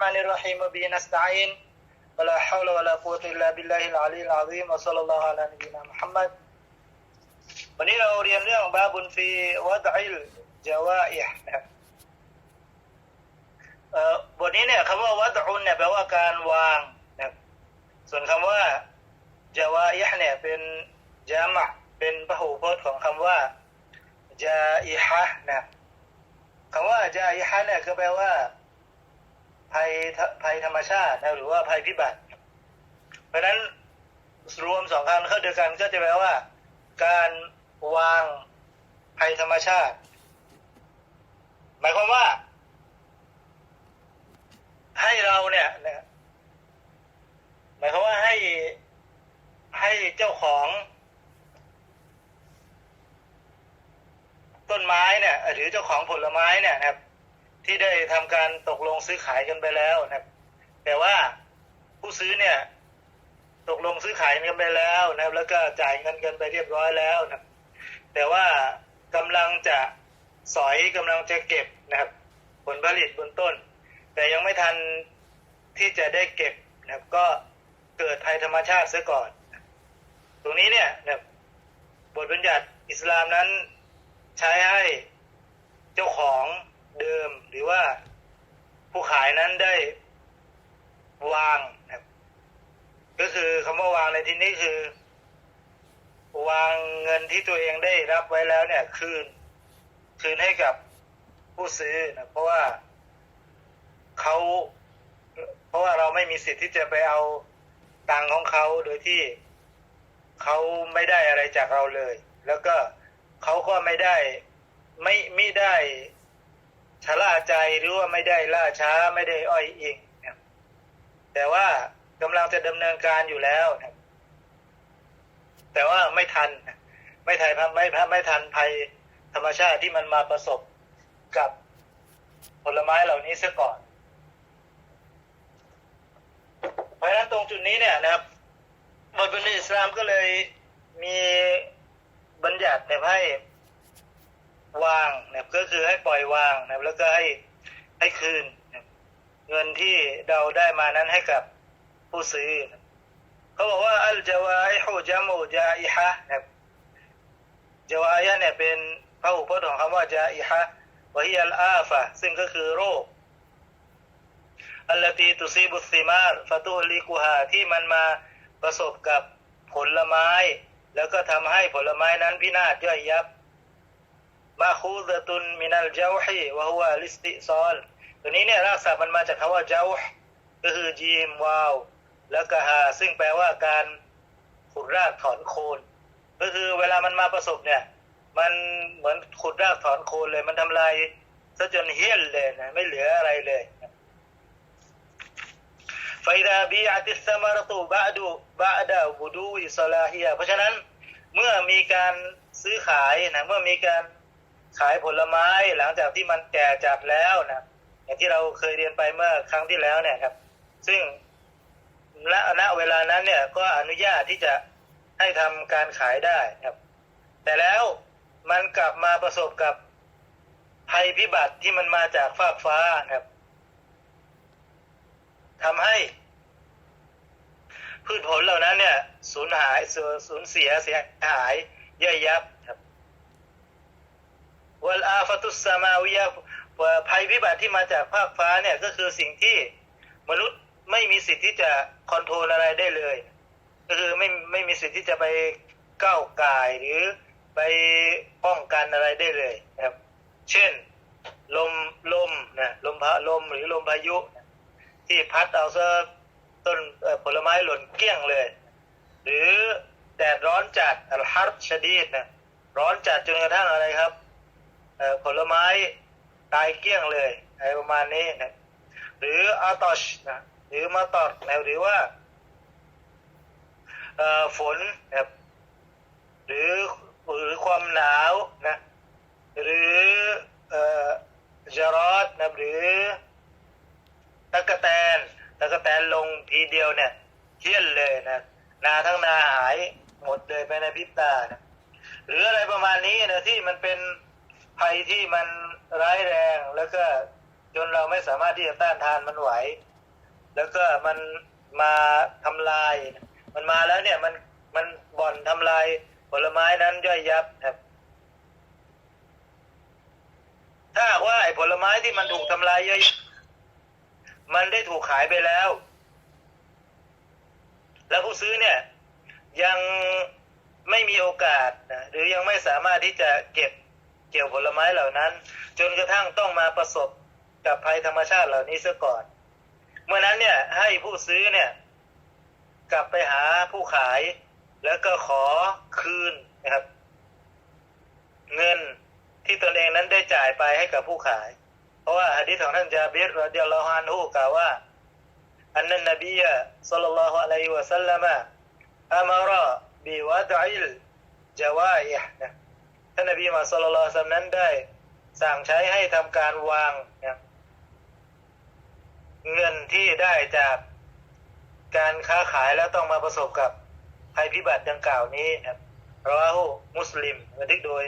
الرحمن الرحيم وبه نستعين ولا حول ولا قوة إلا بالله العلي العظيم وصلى الله على نبينا محمد วันนี้เราเรียนเรื่องบาบุนฟีวัดอิลจาวาอิห์นะครับเอ่อบทนี้เนี่ยคำว่าวัดอุนเนี่ยแปลว่าการวางนะครับส่วนคำว่าจาวาอิห์เนี่ยเป็นจามะเป็นพหูพจน์ของคำว่าจาอิฮะนะครับคำว่าจาอิฮะเนี่ยก็แปลว่า ภัยภัยธรรมชาตินะหรือว่าภัยพิบัติ เพราะนั้นรวมสองคำเข้าด้วกันก็จะแปลว่า การวางภัยธรรมชาติ หมายความว่า ให้เราเนี่ยนะหมายความว่าให้ให้เจ้าของ ต้นไม้เนี่ย หรือเจ้าของผลไม้เนี่ยนะครับ ที่ได้ทำการตกลงซื้อขายกันไปแล้วนะครับ แต่ว่าผู้ซื้อเนี่ย ตกลงซื้อขายกันไปแล้วนะครับ แล้วก็จ่ายเงินกันไปเรียบร้อยแล้วนะครับ แต่ว่ากำลังจะสอยกำลังจะเก็บนะครับ ผลผลิตบนต้น แต่ยังไม่ทันที่จะได้เก็บนะครับ ก็เกิดภัยธรรมชาติซะก่อน ตรงนี้เนี่ยนะครับบทบัญญัติอิสลามนั้นใช้ให้เจ้าของ เดิมหรือว่าผู้ขายนั้นได้วางนะครับก็คือคำว่าวางในที่นี้คือ วางเงินที่ตัวเองได้รับไว้แล้วเนี่ย คืน คืนให้กับผู้ซื้อนะเพราะว่าเขาเพราะว่าเราไม่มีสิทธิ์ที่จะไปเอาตังค์ของเขาโดยที่เขาไม่ได้อะไรจากเราเลย แล้วก็เขาก็ไม่ได้ ไม่ไม่ได้ ชะล่าใจหรือว่าไม่ได้ล่าช้าไม่ได้อ้อยอิงนะแต่ว่ากำลังจะดำเนินการอยู่แล้วนะแต่ว่าไม่ทัน ไม่ทันไม่ไม่ทันภัยธรรมชาติที่มันมาประสบกับผลไม้เหล่านี้ซะก่อน เพราะฉะนั้นตรงจุดนี้เนี่ยนะครับบทบัญญัติอิสลามก็เลยมีบัญญัติเนี่ให้ วางนะก็คือให้ปล่อยวางนะแล้วก็ให้ให้คืนนะเงินที่เราได้มานั้นให้กับผู้ซื้อนะครับเขาบอกว่าอัลจาวาอิฮูจามูจาอิฮะนะจาวาอิฮะเนี่ยเป็นพระอุปถัมภ์ของคำว่าจาอิฮะวะฮิยัลอาฟะซึ่งก็คือโรคอัลลตีตุซีบุสซิมาร์ฟาตุลิกุฮาที่มันมาประสบกับผลไม้ แล้วก็ทำให้ผลไม้นั้นพินาศย่อยยับ มาคูซตุนมินัลเจ้าฮีวะฮุวาลิสติซอลตัวนี้เนี่ยรากศัพท์มันมาจากคำว่าเจ้าก็คือจีมวาว แล้วก็ฮาซึ่งแปลว่าการขุดรากถอนโคน ก็คือเวลามันมาประสบเนี่ย มันเหมือนขุดรากถอนโคนเลย มันทำลายซะจนเฮี้ยนเลยนะไม่เหลืออะไรเลยไฟดาบีอัติสมารตุบะดูบะดาบูดูอิสลาฮียเพราะฉะนั้นเมื่อมีการซื้อขายนะเมื่อมีการ ขายผลไม้หลังจากที่มันแก่จัดแล้วนะอย่างที่เราเคยเรียนไปเมื่อครั้งที่แล้วเนี่ยครับ ซึ่งณณเวลานั้นเนี่ยก็อนุญาตที่จะให้ทำการขายได้ครับ แต่แล้วมันกลับมาประสบกับภัยพิบัติที่มันมาจากฟากฟ้าครับทำให้ พืชผลเหล่านั้นเนี่ยสูญหายสูญเสียเสียหายย่อยยับ วัลอาฟตุสมาวิยะภัยพิบัติที่มาจากภาคฟ้าเนี่ยก็คือสิ่งที่มนุษย์ไม่มีสิทธิ์ที่จะคอนโทรลอะไรได้เลย ก็คือไม่ไม่มีสิทธิ์ที่จะไปก้าวกายหรือไปป้องกันอะไรได้เลยนะครับ เช่น ลมลมนะลมพาลมหรือลมพายุ ที่พัดเอาซะต้นผลไม้หล่นเกลี้ยงเลย หรือแดดร้อนจัดอัลฮัรชดีดนะร้อนจัดจนกระทั่งอะไรครับ ผลไม้ตายเกลี้ยงเลยอะไรประมาณนี้นะหรืออาตอชนะหรือมาตอดนะหรือว่าฝนนะหรือหรือความหนาวนะหรือจรอดนะหรือตะกะแตนตะกะแตนลงทีเดียวเนี่ยเที่ยนเลยนะนาทั้งนาหายหมดเลยไปในพริบตานะหรืออะไรประมาณนี้นะที่มันเป็น ภัยที่มันร้ายแรงแล้วก็จนเราไม่สามารถที่จะต้านทานมันไหว แล้วก็มันมาทำลาย มันมาแล้วเนี่ยมันมันบ่อนทำลายผลไม้นั้นย่อยยับครับ ถ้าว่าไอ้ผลไม้ที่มันถูกทำลายย่อยมันได้ถูกขายไปแล้ว แล้วผู้ซื้อเนี่ย ยังไม่มีโอกาสนะหรือยังไม่สามารถที่จะเก็บ เกี่ยวผลไม้เหล่านั้น จนกระทั่งต้องมาประสบกับภัยธรรมชาติเหล่านี้ซะก่อน เมื่อนั้นเนี่ยให้ผู้ซื้อเนี่ย กลับไปหาผู้ขาย แล้วก็ขอคืนนะครับ เงินที่ตนเองนั้นได้จ่ายไปให้กับผู้ขาย เพราะว่าหะดีษของท่านจาบิรรดิยัลลอฮุอันฮุกล่าวว่า อันนั้นนบียะซัลลัลลอฮุอะลัยฮิวะสัลลัมอัมารบิวะดอิลจาวาอิฮ์นะ ท่านนบีมาซัลลสัมนั้นได้ สั่งใช้ให้ทำการวางเงินที่ได้จากการค้าขายแล้วต้องมาประสบกับภัยพิบัติดังกล่าวนี้นะครับรอฮูมุสลิมบันทึกโดย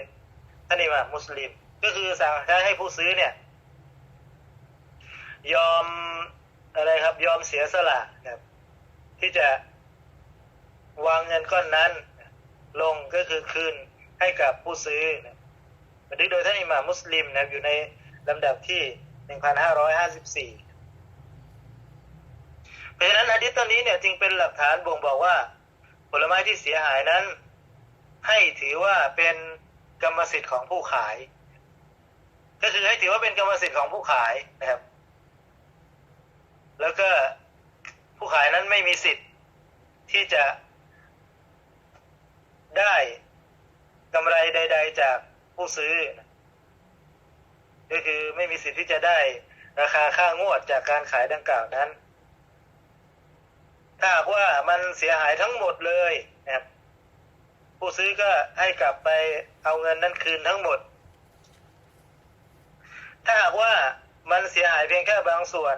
ท่านอิหม่ามมุสลิม ก็คือสั่งใช้ให้ผู้ซื้อเนี่ย ยอมอะไรครับยอมเสียสละนะครับที่จะวางเงินก้อนนั้น ลงก็คือคืน ให้กับผู้ซื้อนะบันทึกโดยท่านอิหม่ามมุสลิมนะครับอยู่ในลำดับที่ 1554 เพราะฉะนั้นอะดิษตัวนี้เนี่ยจึงเป็นหลักฐานบ่งบอกว่า ผลไม้ที่เสียหายนั้น ให้ถือว่าเป็นกรรมสิทธิ์ของผู้ขาย ก็คือให้ถือว่าเป็นกรรมสิทธิ์ของผู้ขายนะครับ แล้วก็ผู้ขายนั้นไม่มีสิทธิ์ที่จะได้ กำไรใด ๆ จากผู้ซื้อนะก็คือไม่มีสิทธิ์ที่จะได้ราคาค่างวดจากการขายดังกล่าวนั้น ถ้าหากว่ามันเสียหายทั้งหมดเลยนะครับผู้ซื้อก็ให้กลับไปเอาเงินนั้นคืนทั้งหมด ถ้าหากว่ามันเสียหายเพียงแค่บางส่วน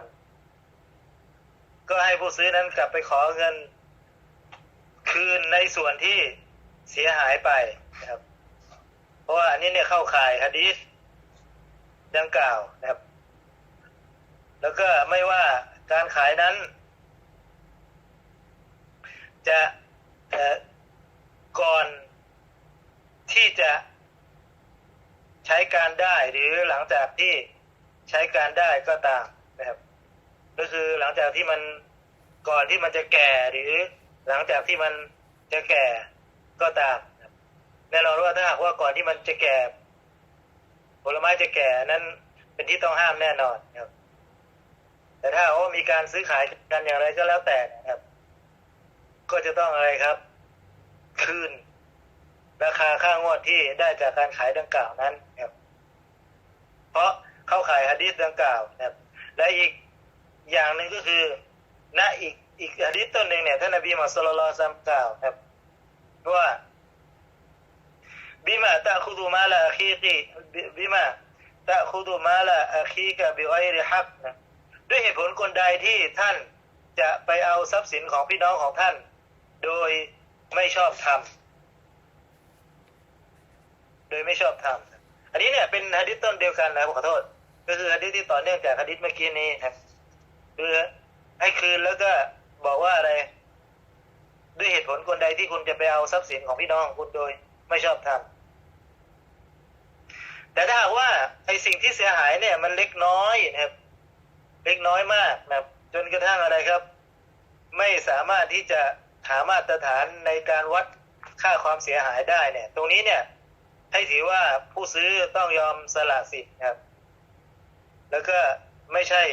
ก็ให้ผู้ซื้อนั้นกลับไปขอเงิน คืนในส่วนที่ เสียหายไปนะครับ เพราะว่าอันนี้เนี่ยเข้าข่ายฮะดีษดังกล่าวนะครับ แล้วก็ไม่ว่าการขายนั้น จะก่อนที่จะใช้การได้หรือหลังจากที่ใช้การได้ก็ตามนะครับ ก็คือหลังจากที่มันก่อนที่มันจะแก่หรือหลังจากที่มันจะแก่ ก็ตามนรับแน่นอนว่าถ้าหากว่าก่อนที่มันจะแก่ ผลไม้จะแก่นั้นเป็นที่ต้องห้ามแน่นอนครับ แต่ถ้าว่ามีการซื้อขายกันอย่างไรก็แล้วแต่นะครับ ก็จะต้องอะไรครับ คืน ราคาค่างวดที่ได้จากการขายดังกล่าวนั้นครับ เพราะเข้าขายฮะดีษดังกล่าวนะครับ และอีกอย่างหนึ่งก็คือณอีกอีกฮะดีษต้นหนึ่งเนี่ยท่านนบีมุฮัมมัดสุลลัลลอฮุอะลัยฮิวะซัลลัมกล่าวครับ ว่าบิมาตะคุดูมาละอะคีกีบิมาตะคุดูมาละอะคีกะบิไกริฮักนะด้วยเหตุผลคนใดที่ท่านจะไปเอาทรัพย์สินของพี่น้องของท่าน โดยไม่ชอบทำโดยไม่ชอบทำอันนี้เนี่ยเป็นฮะดิษต้นเดียวกันนะผมขอโทษ ก็คือฮะดิษที่ต่อเนื่องจากฮะดิษเมื่อกี้นี้ครับคือให้คืนแล้วก็บอกว่าอะไร ด้วยเหตุผลคนใดที่คุณจะไปเอาทรัพย์สินของพี่น้องของคุณโดยไม่ชอบทำแต่ถ้าหากว่าไอสิ่งที่เสียหายเนี่ย มันเล็กน้อยนะครับ เล็กน้อยมากนะครับจนกระทั่งอะไรครับ ไม่สามารถที่จะหามาตรฐานในการวัดค่าความเสียหายได้เนี่ย ตรงนี้เนี่ย ให้ถือว่าผู้ซื้อต้องยอมสละสิทธิ์ครับ แล้วก็ไม่ใช่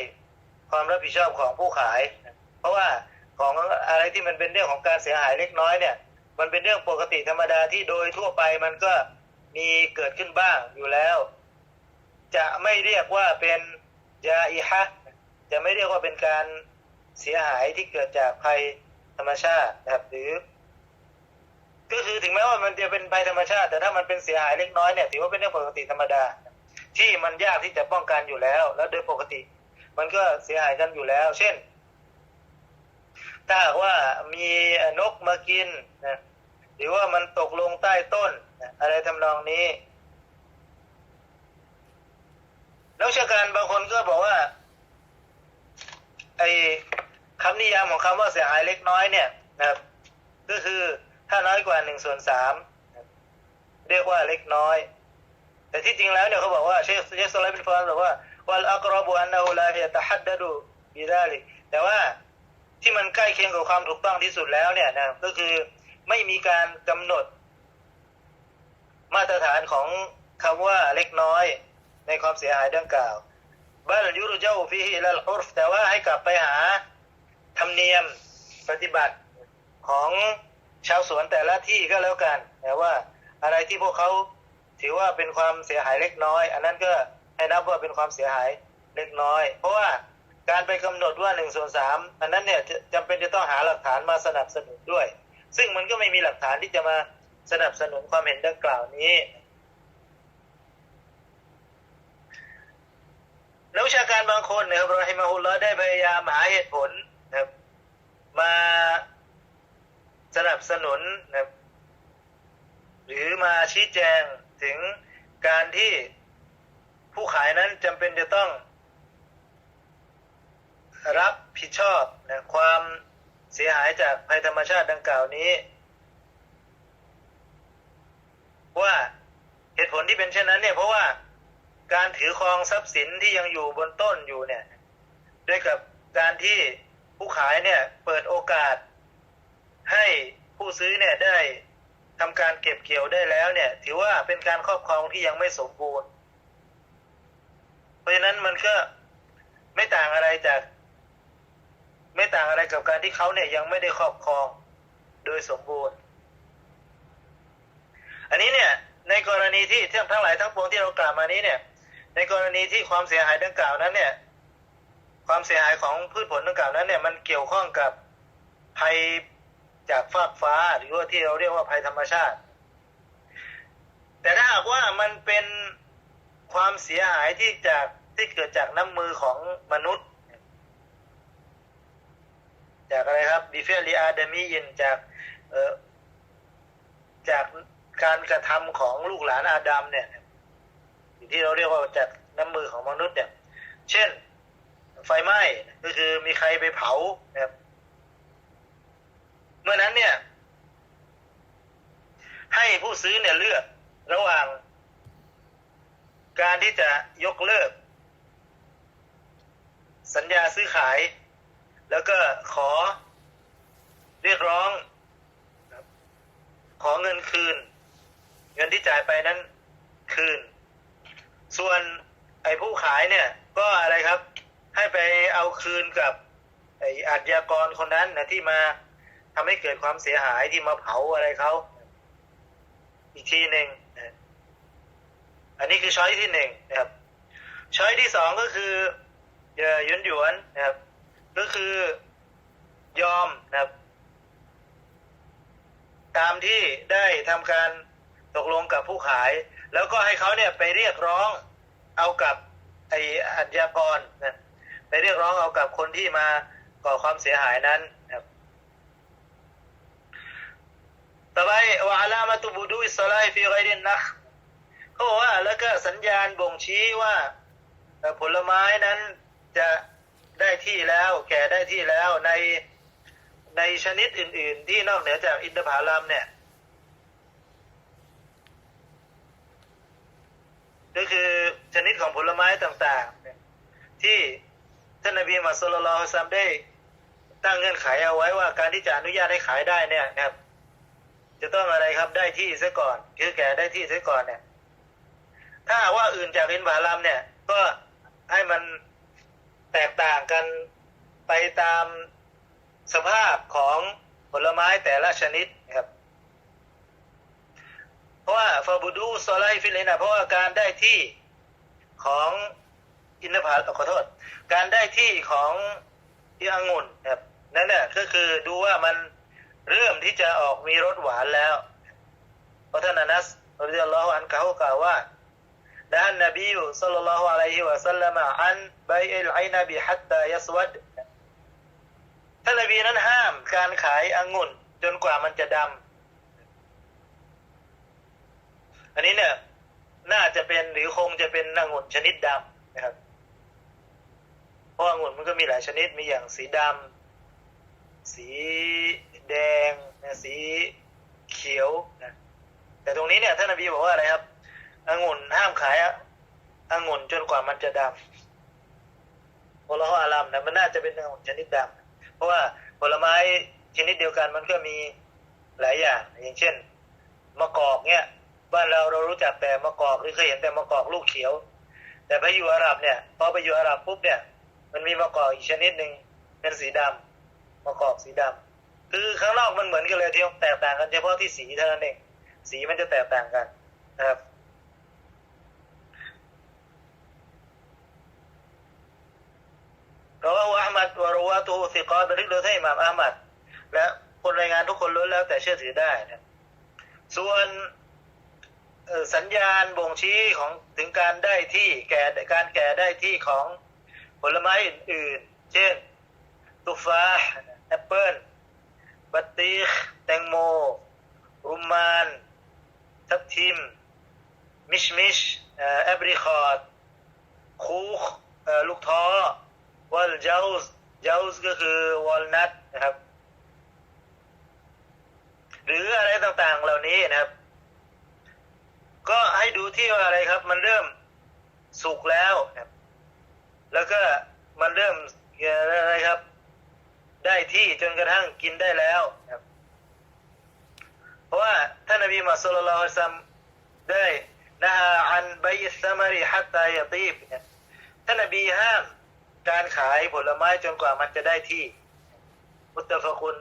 ความรับผิดชอบของผู้ขาย เพราะว่า ของอะไรที่มันเป็นเรื่องของการเสียหายเล็กน้อยเนี่ย มันเป็นเรื่องปกติธรรมดาที่โดยทั่วไปมันก็มีเกิดขึ้นบ้างอยู่แล้ว จะไม่เรียกว่าเป็นยาอิฮะจะไม่เรียกว่าเป็นการเสียหายที่เกิดจากภัยธรรมชาตินะครับหรือ ก็คือถึงแม้ว่ามันจะเป็นภัยธรรมชาติ แต่ถ้ามันเป็นเสียหายเล็กน้อยเนี่ยถือว่าเป็นเรื่องปกติธรรมดา ที่มันยากที่จะป้องกันอยู่แล้ว แล้วโดยปกติ มันก็เสียหายกันอยู่แล้ว เช่น ถ้าหากว่ามีนกมากินนะหรือว่ามันตกลงใต้ต้น อะไรทำนองนี้นักวิชาการบางคนก็บอกว่าไอ้คำนิยามของคำว่าเสียหายเล็กน้อยเนี่ยนะครับ ก็คือถ้าน้อยกว่าหนึ่งส่วนสามเรียกว่าเล็กน้อย แต่ที่จริงแล้วเนี่ยเขาบอกว่าเชคเชคสไลบินฟอนบอกว่าวัลอักรบุอันนาฮูลาฮิยะตะฮัดดะดูบิดาลิแต่ว่า ที่มันใกล้เคียงกับความถูกต้องที่สุดแล้วเนี่ยนะก็คือไม่มีการกำหนด มาตรฐานของคำว่าเล็กน้อยในความเสียหายดังกล่าวบ้านยุรเจ้าฟิฮิลลอุรฟแต่ว่าให้กลับไปหาธรรมเนียมปฏิบัติของชาวสวนแต่ละที่ก็แล้วกันแต่ว่าอะไรที่พวกเขาถือว่าเป็นความเสียหายเล็กน้อย อันนั้นก็ให้นับว่าเป็นความเสียหายเล็กน้อย เพราะว่า การไปกำหนดว่าหนึ่งส่วนสามอันนั้นเนี่ยจำเป็นจะต้องหาหลักฐานมาสนับสนุนด้วย ซึ่งมันก็ไม่มีหลักฐานที่จะมาสนับสนุนความเห็นดังกล่าวนี้นักวิชาการบางคนนะครับเรอฮิมาฮุลลอฮ์ได้พยายามหาเหตุผลนะครับมาสนับสนุนนะครับหรือมาชี้แจงถึงการที่ผู้ขายนั้นจำเป็นจะต้อง รับผิดชอบนะความเสียหายจากภัยธรรมชาติดังกล่าวนี้ ว่าเหตุผลที่เป็นเช่นนั้นเนี่ยเพราะว่าการถือครองทรัพย์สินที่ยังอยู่บนต้นอยู่เนี่ยด้วยกับการที่ผู้ขายเนี่ยเปิดโอกาส ให้ผู้ซื้อเนี่ยได้ทำการเก็บเกี่ยวได้แล้วเนี่ย ถือว่าเป็นการครอบครองที่ยังไม่สมบูรณ์ เพราะฉะนั้นมันก็ไม่ต่างอะไรจาก ไม่ต่างอะไรกับการที่เขาเนี่ยยังไม่ได้ครอบครองโดยสมบูรณ์ อันนี้เนี่ย ในกรณีที่ทั้งทั้งหลายทั้งปวงที่เรากล่าวมานี้เนี่ย ในกรณีที่ความเสียหายดังกล่าวนั้นเนี่ย ความเสียหายของพืชผลดังกล่าวนั้นเนี่ยมันเกี่ยวข้องกับภัยจากฟากฟ้าหรือว่าที่เราเรียกว่าภัยธรรมชาติ แต่ถ้าหากว่ามันเป็นความเสียหายที่จากที่เกิดจากน้ำมือของมนุษย์ จากอะไรครับบิเฟลีอาเดมียินจากเอ่อจากการกระทำของลูกหลานอาดัมเนี่ยที่เราเรียกว่าจากน้ำมือของมนุษย์เนี่ย เช่น ไฟไหม้ก็คือมีใครไปเผานะครับเมื่อนั้นเนี่ย ให้ผู้ซื้อเนี่ยเลือกระหว่าง การที่จะยกเลิก สัญญาซื้อขาย แล้วก็ขอเรียกร้อง ขอเงินคืน เงินที่จ่ายไปนั้นคืน ส่วนไอ้ผู้ขายเนี่ย ก็อะไรครับ ให้ไปเอาคืนกับ ไอ้อาชญากรคนนั้นนะที่มาทำให้เกิดความเสียหายที่มาเผาอะไรเขาอีกทีหนึ่งอันนี้คือช้อยที่หนึ่งนะครับช้อยที่สองก็คือเออยวนหยวนๆนะครับ ก็คือยอมนะครับ ตามที่ได้ทำการตกลงกับผู้ขาย แล้วก็ให้เขาเนี่ยไปเรียกร้องเอากับไอ้อาชญากรนะไปเรียกร้องเอากับคนที่มาก่อความเสียหายนั้นนะครับต่อไปว่าลามาตุบูดูอิสลายฟีไกดินนักเขาบอกว่าแล้วก็สัญญาณบ่งชี้ว่าผลไม้นั้นจะ ได้ที่แล้ว แก่ได้ที่แล้วในในชนิดอื่น ๆ ที่นอกเหนือจากอินทผลัมเนี่ย ก็คือชนิดของผลไม้ต่างๆเนี่ยที่ท่านนบีมุฮัมมัดสุลลัลลอฮุอะลัยฮิวะซัลลัมได้ตั้งเงื่อนไขเอาไว้ว่าการที่จะอนุญาตให้ขายได้เนี่ยนะครับ จะต้องอะไรครับได้ที่ซะก่อนคือแก่ได้ที่ซะก่อนเนี่ย ถ้าว่าอื่นจากอินทผลัมเนี่ย ก็ให้มัน แตกต่างกันไปตามสภาพของผลไม้แต่ละชนิดนะครับ เพราะว่าฟาบูดูโซไลฟิเลนะเพราะว่าการได้ที่ของอินทผลัมขอโทษ การได้ที่ของที่องุ่นครับนั่นเนี่ยก็คือดูว่ามันเริ่มที่จะออกมีรสหวานแล้วพระท่านอนัสรดิยัลลอฮุอันเขากล่าวว่า นะนบีสัลลัลลอฮุอะลัยฮิวะสัลลัมอันใบเอลไอนาบีฮัตตายสวดท่านนบีนั้นห้ามการขายองุ่น จนกว่ามันจะดำอันนี้เนี่ย น่าจะเป็นหรือคงจะเป็นองุ่นชนิดดำนะครับเพราะองุ่นมันก็มีหลายชนิดมีอย่างสีดำสีแดงสีเขียวนะแต่ตรงนี้เนี่ยท่านนบีบอกว่าอะไรครับ องุ่นห้ามขายองุ่นจนกว่ามันจะดำผลละอาลัมนะมันน่าจะเป็นองุ่นชนิดดำเพราะว่าผลไม้ชนิดเดียวกันมันก็มีหลายอย่าง อย่างเช่นมะกอกเนี่ยบ้านเราเรารู้จักแต่มะกอกหรือเคยเห็นแต่มะกอกลูกเขียว แต่ไปอยู่อาหรับเนี่ยพอไปอยู่อาหรับปุ๊บเนี่ย มันมีมะกอกอีกชนิดหนึ่งเป็นสีดำมะกอกสีดำคือข้างนอกมันเหมือนกันเลยที่แตกต่างกันเฉพาะที่สีเท่านั้นเองสีมันจะแตกต่างกันนะครับ เราว่าอัลมัดวารวา ตูสิกอบันทึกโดยท่านอิหม่ามอัลมัดและคนรายงานทุกคนล้วนแล้วแต่เชื่อถือได้นะส่วนสัญญาณบ่งชี้ของถึงการได้ที่แก่การแก่ได้ที่ของผลไม้อื่นๆ เช่น ตุฟ้าแอปเปิลบัตตีคแตงโม รุมมาน ทับทิม มิชมิชแอปริคอตคูคลูกท้อวัลเจาส์ เจาส์ก็คือวอลนัทนะครับ หรืออะไรต่างๆเหล่านี้นะครับ ก็ให้ดูที่ว่าอะไรครับ มันเริ่มสุกแล้วนะครับ แล้วก็มันเริ่มอะไรครับ ได้ที่จนกระทั่งกินได้แล้วนะครับ เพราะว่าท่านนบีมุฮัมมัดสุลลัลซัมได้นะฮะอันใบสมรีฮัตตายตีบเนี่ยท่านนบีห้าม การขายผลไม้จนกว่ามันจะได้ที่ มุตตะฟะกุน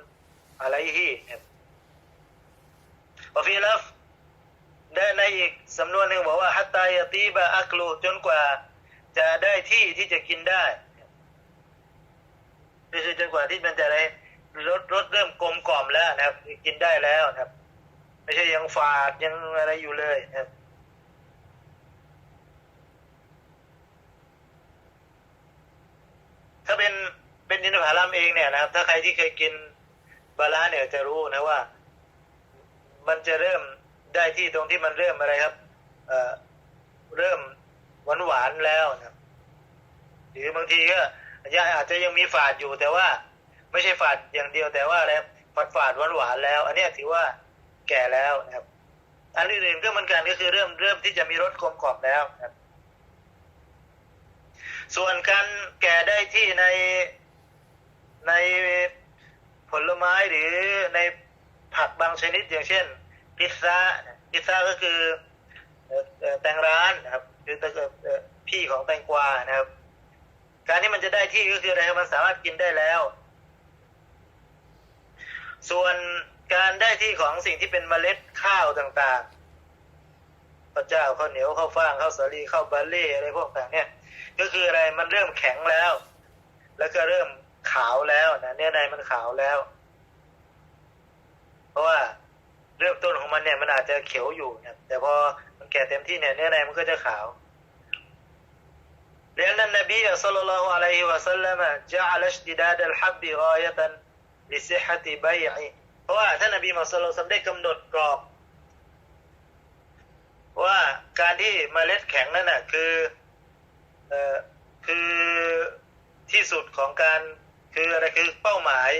อะไรฮีนะครับวฟีลัฟได้ในอีกสำนวนหนึ่งบอกว่าฮัตตายตีบะอักลูจนกว่า จะได้ที่ที่จะกินได้คือจนกว่าที่มันจะได้รสรสเริ่มกลมกล่อมแล้วนะครับ กินได้แล้วนะครับ ไม่ใช่ยังฝาดยังอะไรอยู่เลยนะครับ ถ้าเป็นเป็นอินทผลัมเองเนี่ยนะครับ ถ้าใครที่เคยกินบาลานเนี่ยจะรู้นะว่า มันจะเริ่มได้ที่ตรงที่มันเริ่มอะไรครับ เอ่อเริ่มหวานหวานแล้วนะครับ หรือบางทีก็ยังอาจจะยังมีฝาดอยู่แต่ว่า ไม่ใช่ฝาดอย่างเดียวแต่ว่าอะไรฝาดฝาดหวานหวานแล้ว อันนี้ถือว่าแก่แล้วนะครับ อันอื่นๆก็เหมือนกันก็คือเริ่มเริ่มที่จะมีรสกลมกล่อมแล้วนะครับ ส่วนการแก่ได้ที่ในในผลไม้หรือในผักบางชนิดอย่างเช่น พิซซ่าพิซซ่าก็คือเอแตงร้านนะครับคือตะเอ่อเอ่อพี่ของแตงกวานะครับ การที่มันจะได้ที่ก็คืออะไรครับมันสามารถกินได้แล้ว ส่วนการได้ที่ของสิ่งที่เป็นเมล็ดข้าวต่างๆพระเจ้าข้าวเหนียวข้าวฟ่างข้าวสาลีข้าวบาเล่อะไรพวกต่างเนี่ย ก็คืออะไรมันเริ่มแข็งแล้ว แล้วก็เริ่มขาวแล้วนะเนื้อในมันขาวแล้ว เพราะว่าเริ่มต้นของมันเนี่ยมันอาจจะเขียวอยู่นะแต่พอมันแก่เต็มที่เนี่ยเนื้อในมันก็จะขาวดังนั้นนบีอัสลลัลอะลัยฮิวะสัลลัมจะอัลชดิดาดัลฮับบิกายตันลิซิฮติบัยเพราะว่าท่านนบีมุสลิมได้กำาหนดกรอบ ว่าการที่เมล็ดแข็งนั่นน่ะ คือ คือที่สุดของการคืออะไรคือเป้าหมาย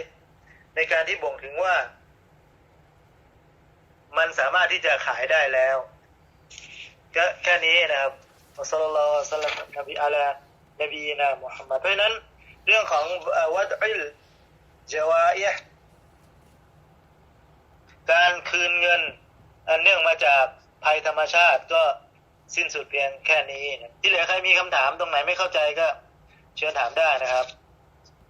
ในการที่บ่งถึงว่า มันสามารถที่จะขายได้แล้วก็แค่นี้นะครับอัสลลัลลอฮุอะลัยฮิวะซัลลัมนบีอาลานบีนะมุฮัมมัดเพราะนั้น เรื่องของวัดอิลจาวาอิการคืนเงินอันเนื่องมาจากภัยธรรมชาติก็ สิ้นสุดเพียงแค่นี้ ที่เหลือใครมีคำถามตรงไหนไม่เข้าใจก็เชิญถามได้นะครับ